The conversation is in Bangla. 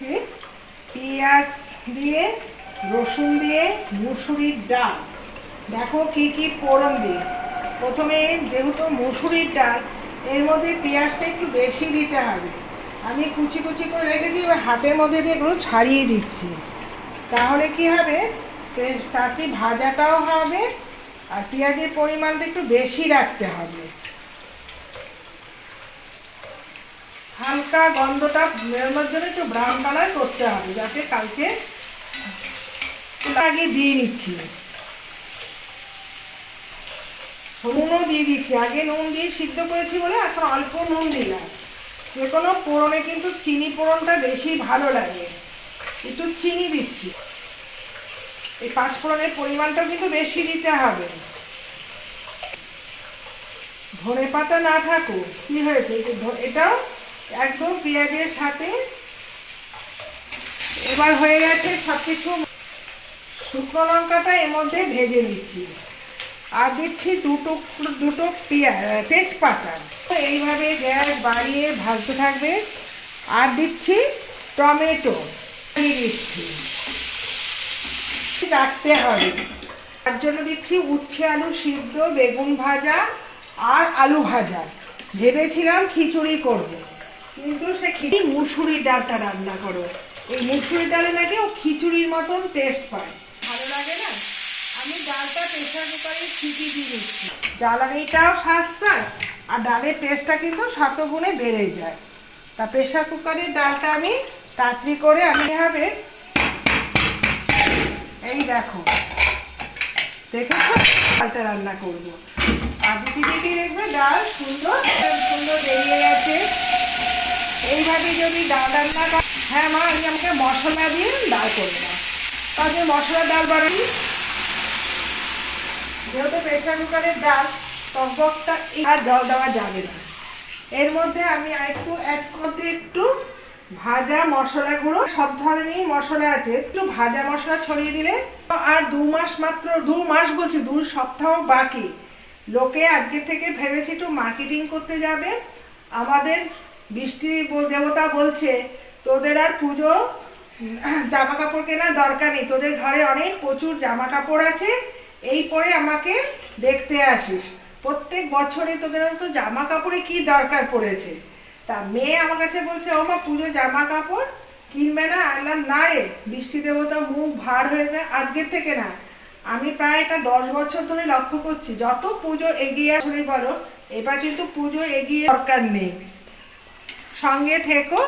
হচ্ছে পেঁয়াজ দিয়ে, রসুন দিয়ে, মুসুরির ডাল। দেখো কি কি ফোড়ন দিই প্রথমে যেহেতু মুসুরির ডাল, এর মধ্যে পেঁয়াজটা একটু বেশি দিতে হবে। আমি কুচি কুচি করে রেখেছি, এবার হাতের মধ্যে দিয়ে এগুলো ছাড়িয়ে দিচ্ছি। তাহলে কি হবে? তাতে ভাজাটাও হবে, আর পেঁয়াজের পরিমাণটা একটু বেশি রাখতে হবে। হালকা গন্ধটা বেরোনোর জন্য একটু ব্রাউন কালার করতে হবে, যাতে কালকে আগে দিয়ে নিচ্ছি। নুনও দিয়ে দিচ্ছি। আগে নুন দিয়ে সিদ্ধ করেছি বলে এখন অল্প নুন দিলাম। যে কোনো পোড়নে কিন্তু চিনি পোড়নটা বেশি ভালো লাগে। একটু চিনি দিচ্ছি। এই পাঁচ ফোড়নের পরিমাণটাও কিন্তু বেশি দিতে হবে। ধনে পাতা না থাকুক, কি হয়েছে? এটাও একদম পেঁয়াজের সাথে। এবার হয়ে গেছে সব কিছু শুকনো লঙ্কাটা এর মধ্যে ভেজে দিচ্ছি আর দিচ্ছি দুটো দুটো পেঁয়াজ তেজপাতা। এইভাবে গ্যাস বাড়িয়ে ভাজতে থাকবে। আর দিচ্ছি টমেটো। দিচ্ছি। রাখতে হবে। তার জন্য দিচ্ছি উচ্ছে আলু সিদ্ধ, বেগুন ভাজা আর আলু ভাজা। ভেবেছিলাম খিচুড়ি করব। কিন্তু সে খিচুড়ি মুসুরির ডালটা রান্না করো। এই মুসুরির ডালে নাকি ও খিচুড়ির মতন টেস্ট পায়। ভালো লাগে না? আমি ডালটা প্রেশার কুকারে সিটি দিয়ে দিচ্ছি জ্বালানিটাও সাশ্রয়, আর ডালের টেস্টটা কিন্তু শতগুণে বেড়ে যায়। তা প্রেশার কুকারের ডালটা আমি তাড়াতাড়ি করে আমি হবে এই দেখো। দেখেছ? ডালটা রান্না করব। আর দিদি দিদি দেখবে ডাল সুন্দর সুন্দর বেরিয়ে গেছে। এইভাবে যদি ডাল রান্না হ্যাঁ মা, আমি আমাকে মশলা দিয়ে ডাল করব। তাহলে মশলা ডাল বানাই যেহেতু প্রেশার কুকারের ডাল, টকবকটা আর জল দেওয়া যাবে না। এর মধ্যে আমি আরেকটু অ্যাড করতে একটু ভাজা মশলা গুঁড়ো। সব ধরনেরই মশলা আছে। একটু ভাজা মশলা ছড়িয়ে দিলে আর দু মাস মাত্র, দু মাস বলছি, দু সপ্তাহ বাকি। লোকে আজকে থেকে ভেবেছি একটু মার্কেটিং করতে যাবে। আমাদের বৃষ্টি দেবতা বলছে, তোদের আর পুজো জামা কাপড় কেনার দরকার নেই। তোদের ঘরে অনেক প্রচুর জামা কাপড় আছে, এই পরে আমাকে দেখতে আসিস। প্রত্যেক বছরে তোদের তো জামা কাপড়ে কি দরকার পড়েছে? তা মেয়ে আমার কাছে বলছে, ও মা, পুজো জামা কাপড় কিনবে না? আনলাম না রে, বৃষ্টি দেবতা মুখ ভার হয়ে যায় আজকের থেকে না। আমি প্রায় এটা দশ বছর ধরে লক্ষ্য করছি, যত পুজো এগিয়ে আসলে বলো এবার কিন্তু পুজো এগিয়ে দরকার নেই। সঙ্গে থেকো।